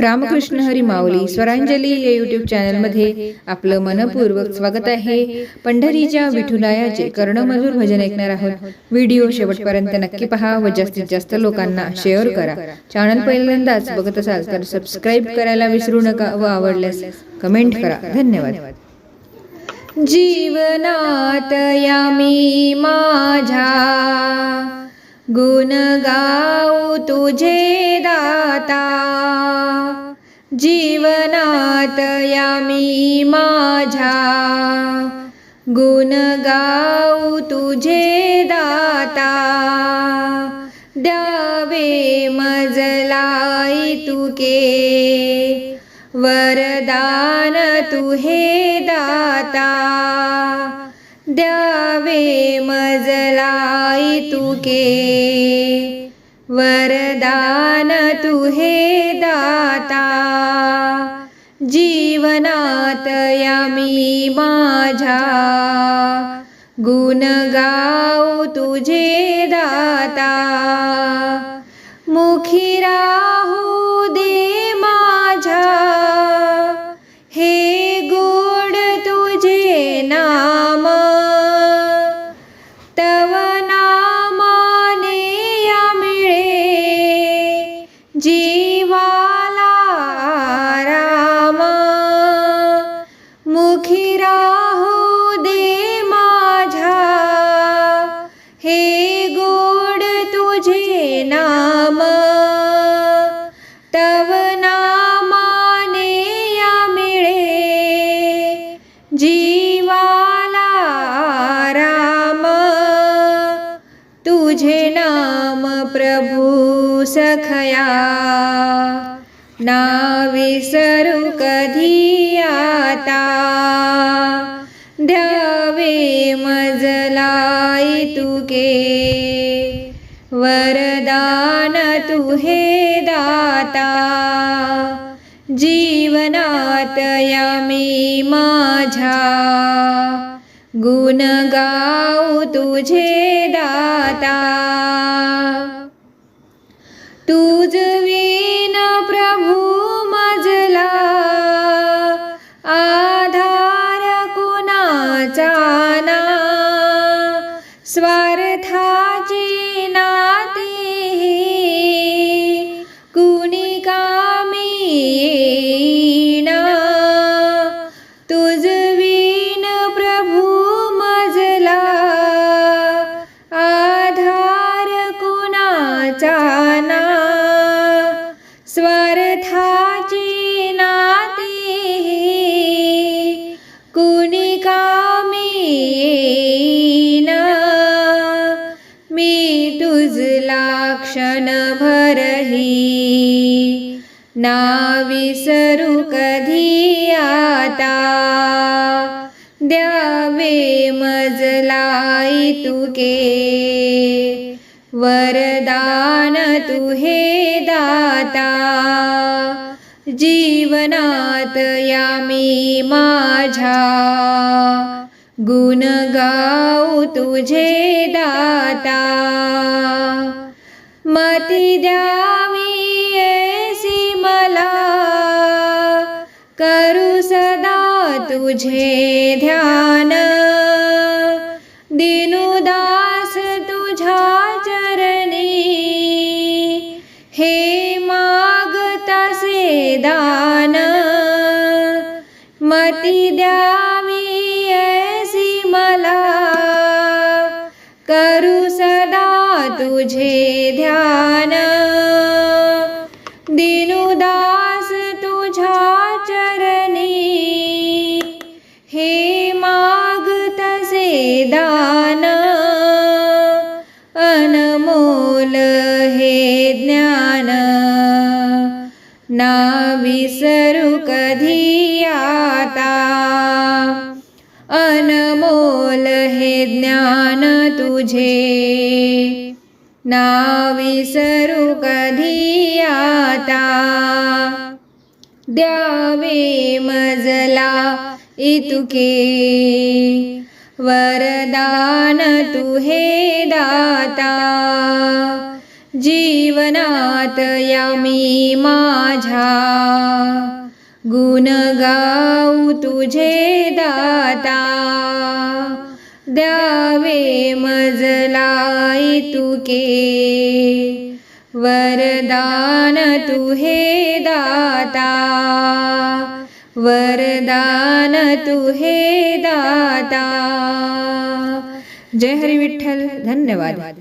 रामकृष्ण हरी माऊली स्वरांजली या युट्यूब चॅनलमध्ये आपलं मनपूर्वक स्वागत आहे. पंढरीच्या विठुरायाचे कर्णमधुर भजन ऐकणार आहोत. व्हिडिओ शेवटपर्यंत नक्की पहा व जास्तीत जास्त लोकांना शेअर करा. चॅनल पहिल्यांदाच बघत असाल तर सबस्क्राईब करायला विसरू नका व आवडल्यास कमेंट करा. धन्यवाद. जीवनात यामी माझ्या गुण गाऊ तुझे दाता. जीवनात यामी माझ्या. गुण गाऊ तुझे दाता. द्यावे मजलाई तुके. वरदान तुहे दाता. द्यावे मजलाई तुके वरदान तुहे दाता जीवनात यामी माझ्या गुण गाऊ तुझे नाम। तव नामाने या मिळे जीवाला राम। तुझे नाम प्रभु सखया। ना विसरू कधी आता। द्यावे मजलाई तुके। वरदान तू हे दाता जीवनात यामी माझ्या. गुण गाऊ तुझे दाता तुझ तुझला क्षणभरही ना विसरू कधी आता? द्यावे मजलाई तुके वरदान तुहे दाता. जीवनात यामी माझ्या गुण गाऊ तुझे दाता. मती द्यावी ऐसी मला. करू सदा तुझे ध्यान. दिनुदास तुझ्या चरणी. हे माग तसे दान. मती द्यावी ऐसी मला. करू तुझे ध्यान. दिनुदास तुझा चरणी. हे माग तसे दान. अनमोल हे ज्ञान. ना विसरू कधी आता. अनमोल हे ज्ञान तुझे. ना विसरू कधी आता द्यावे मजला इतुके। वरदान तुहे दाता। जीवनात यामी माझ्या गुण गाऊ तुझे दाता। द्यावे मजलाई तुके. वरदान तुहे दाता. वरदान तुहे दाता. जय हरी विठ्ठल. धन्यवाद.